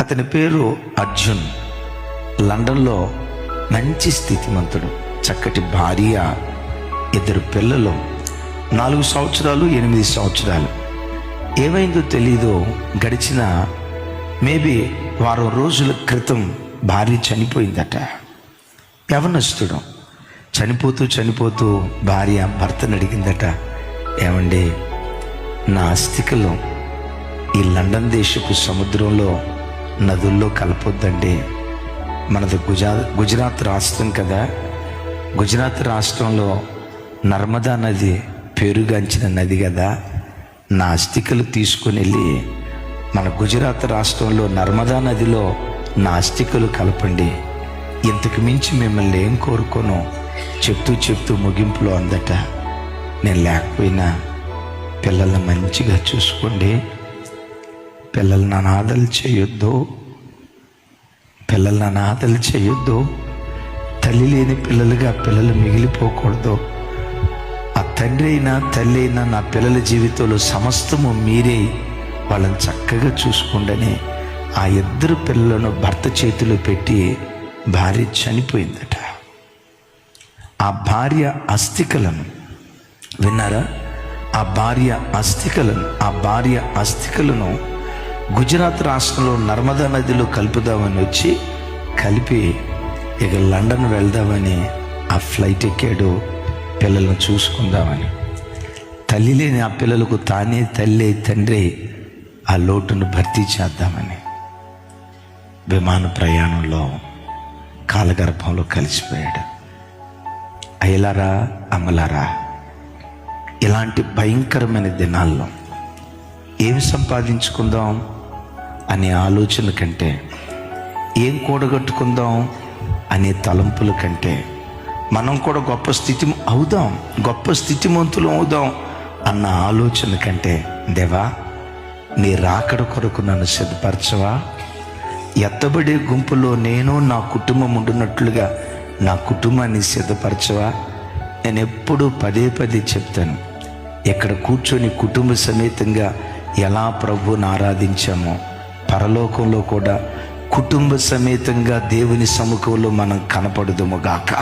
అతని పేరు అర్జున్. లండన్లో మంచి స్థితిమంతుడు చక్కటి భార్య ఇద్దరు పిల్లలు నాలుగు సంవత్సరాలు ఎనిమిది సంవత్సరాలు. ఏమైందో తెలీదో గడిచిన మేబీ వారం రోజుల క్రితం భార్య చనిపోయిందట. యవనస్తుడు చనిపోతూ చనిపోతూ భార్య భర్తను అడిగిందట ఏమండి నా అస్థికలు ఈ లండన్ దేశపు సముద్రంలో నదుల్లో కలపొద్దండి. మనది గుజా గుజరాత్ రాష్ట్రం కదా. గుజరాత్ రాష్ట్రంలో నర్మదా నది పేరుగాంచిన నది కదా. నాస్తికలు తీసుకుని వెళ్ళి మన గుజరాత్ రాష్ట్రంలో నర్మదా నదిలో నాస్తికలు కలపండి. ఇంతకు మించి మిమ్మల్ని ఏం కోరుకోను? చెప్తూ చెప్తూ ముగింపులో అందట. నేను లేకపోయినా పిల్లల్ని మంచిగా చూసుకోండి. పిల్లల్ని అనాథలు చేయొద్దు. పిల్లల్ని అనాథలు చేయొద్దు. తల్లి లేని పిల్లలుగా పిల్లలు మిగిలిపోకూడదు. ఆ తండ్రి అయినా తల్లి అయినా నా పిల్లల జీవితంలో సమస్తము మీరే వాళ్ళని చక్కగా చూసుకోండని ఆ ఇద్దరు పిల్లలను భర్త చేతిలో పెట్టి భార్య చనిపోయిందట. ఆ భార్య అస్థికలను విన్నారా? ఆ భార్య అస్థికలను ఆ భార్య అస్థికలను గుజరాత్ రాష్ట్రంలో నర్మదా నదిలో కలుపుదామని వచ్చి కలిపి ఇక లండన్ వెళ్దామని ఆ ఫ్లైట్ ఎక్కాడు. పిల్లలను చూసుకుందామని. తల్లి లేని ఆ పిల్లలకు తానే తల్లి తండ్రి ఆ లోటును భర్తీ చేద్దామని విమాన ప్రయాణంలో కాలగర్భంలో కలిసిపోయాడు. అయ్యలారా అమలారా ఇలాంటి భయంకరమైన దినాల్లో ఏమి సంపాదించుకుందాం? అనే ఆలోచన కంటే ఏం కూడగట్టుకుందాం అనే తలంపుల కంటే మనం కూడా గొప్ప స్థితి అవుదాం గొప్ప స్థితిమంతులు అవుదాం అన్న ఆలోచన కంటే దేవా నీ రాకడ కొరకు నన్ను సిద్ధపరచవా? ఎత్తబడే గుంపులో నేను నా కుటుంబం ఉండున్నట్లుగా నా కుటుంబాన్ని సిద్ధపరచవా? నేను ఎప్పుడూ పదే పదే చెప్తాను ఇక్కడ కూర్చొని కుటుంబ సమేతంగా ఎలా ప్రభువుని ఆరాధించామో పరలోకంలో కూడా కుటుంబ సమేతంగా దేవుని సముఖంలో మనం కనపడదుము గాక.